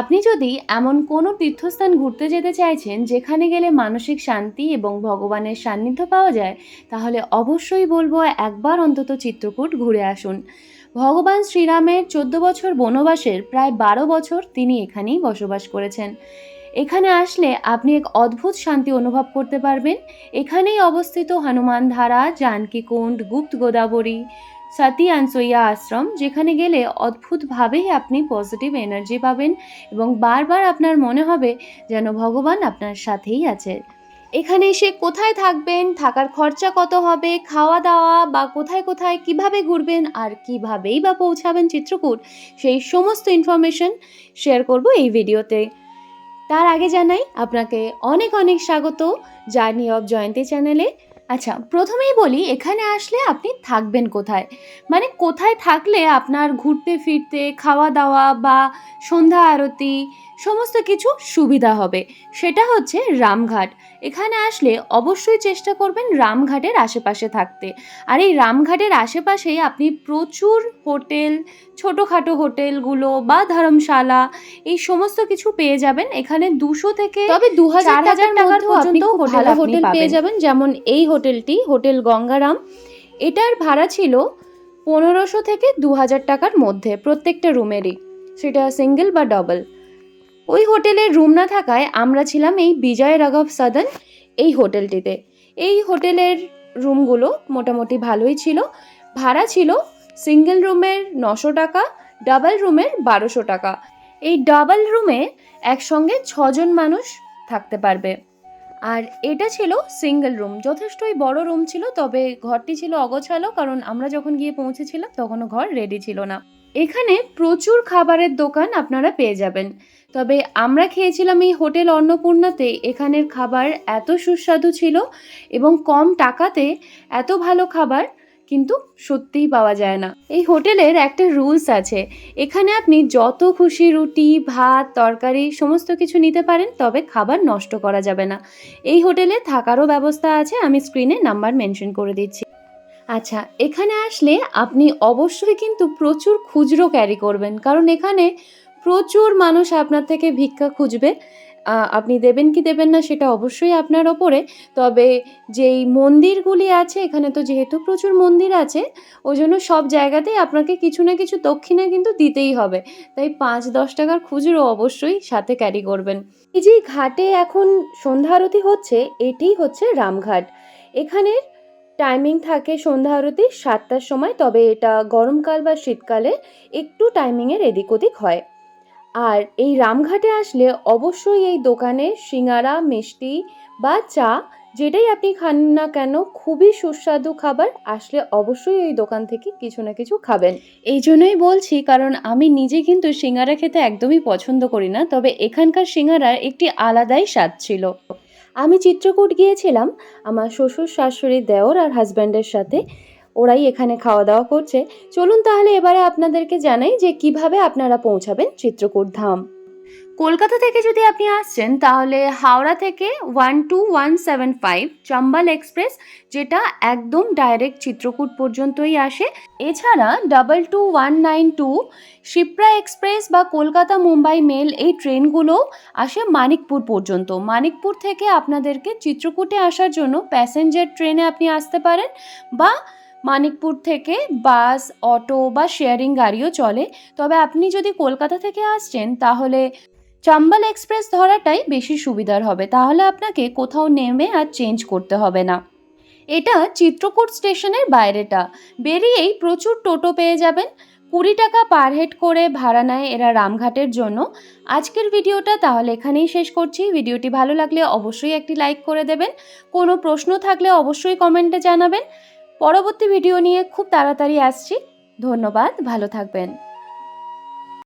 আপনি যদি এমন কোনো তীর্থস্থান ঘুরতে যেতে চাইছেন যেখানে গেলে মানসিক শান্তি এবং ভগবানের সান্নিধ্য পাওয়া যায়, তাহলে অবশ্যই বলব একবার অন্তত চিত্রকূট ঘুরে আসুন। ভগবান শ্রীরামের চোদ্দ বছর বনবাসের প্রায় বারো বছর তিনি এখানেই বসবাস করেছেন। এখানে আসলে আপনি এক অদ্ভুত শান্তি অনুভব করতে পারবেন। এখানেই অবস্থিত হনুমান ধারা জানকীকুণ্ড গুপ্ত গোদাবরী, সতী আনসইয়া আশ্রম, যেখানে গেলে অদ্ভুতভাবেই আপনি পজিটিভ এনার্জি পাবেন এবং বারবার আপনার মনে হবে যেন ভগবান আপনার সাথেই আছে। এখানে এসে কোথায় থাকবেন, থাকার খরচা কত হবে খাওয়া দাওয়া বা কোথায় কোথায় কীভাবে ঘুরবেন আর কিভাবেই বা পৌঁছাবেন চিত্রকূট, সেই সমস্ত ইনফরমেশন শেয়ার করব এই ভিডিওতে তার আগে জানাই আপনাকে অনেক অনেক স্বাগত জার্নি অফ জয়ন্তী চ্যানেলে আচ্ছা প্রথমেই বলি, এখানে আসলে আপনি থাকবেন কোথায়? মানে কোথায় থাকলে আপনার ঘুরতে ফিরতে খাওয়া দাওয়া বা সন্ধ্যা আরতি সমস্ত কিছু সুবিধা হবে। সেটা হচ্ছে রামঘাট। এখানে আসলে অবশ্যই চেষ্টা করবেন রামঘাটের আশেপাশে থাকতে। আর এই রামঘাটের আশেপাশেই আপনি প্রচুর হোটেল ছোটোখাটো হোটেলগুলো বা ধর্মশালা এই সমস্ত কিছু পেয়ে যাবেন। এখানে দুশো থেকে তবে দু হাজার টাকার পর্যন্ত হোটেল হোটেল হোটেল পেয়ে যাবেন। যেমন এই হোটেলটি হোটেল গঙ্গারাম। এটার ভাড়া ছিল পনেরোশো থেকে দু হাজার টাকার মধ্যে প্রত্যেকটা রুমেরই। সেটা সিঙ্গেল বা ডবল ওই হোটেলের রুম না থাকায় আমরা ছিলাম এই বিজয় রাঘব সদন এই হোটেলটিতে। এই হোটেলের রুমগুলো মোটামুটি ভালোই ছিল। ভাড়া ছিল সিঙ্গেল রুমের নশো টাকা ডাবল রুমের বারোশো টাকা। এই ডাবল রুমে একসঙ্গে ছজন মানুষ থাকতে পারবে। আর এটা ছিল সিঙ্গেল রুম যথেষ্টই বড় রুম ছিল, তবে ঘরটি ছিল অগোছালো, কারণ আমরা যখন গিয়ে পৌঁছেছিলাম তখনও ঘর রেডি ছিল না। এখানে প্রচুর খাবারের দোকান আপনারা পেয়ে যাবেন। তবে আমরা খেয়েছিলাম এই হোটেল অন্নপূর্ণাতে, এখানের খাবার এত সুস্বাদু ছিল এবং কম টাকাতে এত ভালো খাবার কিন্তু সত্যিই পাওয়া যায় না। এই হোটেলের একটা রুলস আছে, এখানে আপনি যত খুশি রুটি, ভাত, তরকারি সমস্ত কিছু নিতে পারেন, তবে খাবার নষ্ট করা যাবে না। এই হোটেলে থাকারও ব্যবস্থা আছে, আমি স্ক্রিনে নাম্বার মেনশন করে দিচ্ছি। আচ্ছা এখানে আসলে আপনি অবশ্যই কিন্তু প্রচুর খুচরো ক্যারি করবেন। কারণ এখানে প্রচুর মানুষ আপনার থেকে ভিক্ষা খুঁজবে। আপনি দেবেন কি দেবেন না সেটা অবশ্যই আপনার ওপরে। তবে যেই মন্দিরগুলি আছে, এখানে তো যেহেতু প্রচুর মন্দির আছে ওই জন্য সব জায়গাতেই আপনাকে কিছু না কিছু দক্ষিণা কিন্তু দিতেই হবে। তাই পাঁচ দশ টাকার খুচরো অবশ্যই সাথে ক্যারি করবেন। এই যে ঘাটে এখন সন্ধ্যা আরতি হচ্ছে, এটিই হচ্ছে রামঘাট। এখানের টাইমিং থাকে সন্ধ্যা আরতি, সাতটার সময়, তবে এটা গরমকাল বা শীতকালে একটু টাইমিংয়ের এদিক ওদিক হয়। আর এই রামঘাটে আসলে অবশ্যই এই দোকানে সিঙ্গারা, মিষ্টি বা চা, যেটাই আপনি খান না কেন, খুবই সুস্বাদু খাবার, আসলে অবশ্যই এই দোকান থেকে কিছু না কিছু খাবেন। এই জন্যই বলছি, কারণ আমি নিজে কিন্তু সিঙ্গারা খেতে একদমই পছন্দ করি না, তবে এখানকার সিঙ্গারার একটি আলাদাই স্বাদ ছিল। আমি চিত্রকূট গিয়েছিলাম, আমার শ্বশুর, শাশুড়ি, দেওর আর হাজব্যান্ডের সাথে। ওরাই এখানে খাওয়া দাওয়া করছে। চলুন তাহলে এবারে আপনাদেরকে জানাই যে কীভাবে আপনারা পৌঁছাবেন চিত্রকূট ধাম। কলকাতা থেকে যদি আপনি আসছেন, তাহলে হাওড়া থেকে one two one seven five Chambal express, যেটা একদম ডাইরেক্ট চিত্রকূট পর্যন্তই আসে। এছাড়া double two one nine two Shipra express বা কলকাতা মুম্বাই মেল, এই ট্রেনগুলো আসে মানিকপুর পর্যন্ত। মানিকপুর থেকে আপনাদেরকে চিত্রকূটে আসার জন্য প্যাসেঞ্জার ট্রেনে আপনি আসতে পারেন বা মানিকপুর থেকে বাস, অটো বা শেয়ারিং গাড়িও চলে। তবে আপনি যদি কলকাতা থেকে আসছেন, তাহলে চাম্বাল এক্সপ্রেস ধরাটাই বেশি সুবিধার হবে। তাহলে আপনাকে কোথাও নেমে আর চেঞ্জ করতে হবে না। এটা চিত্রকূট স্টেশনের বাইরেটা। বেরিয়েই প্রচুর টোটো পেয়ে যাবেন। কুড়ি টাকা পার হেড করে ভাড়া নেয় এরা রামঘাটের জন্য। আজকের ভিডিওটা তাহলে এখানেই শেষ করছি। ভিডিওটি ভালো লাগলে অবশ্যই একটি লাইক করে দেবেন। কোনো প্রশ্ন থাকলে অবশ্যই কমেন্টে জানাবেন। পরবর্তী ভিডিও নিয়ে খুব তাড়াতাড়ি আসছি। ধন্যবাদ ভালো থাকবেন।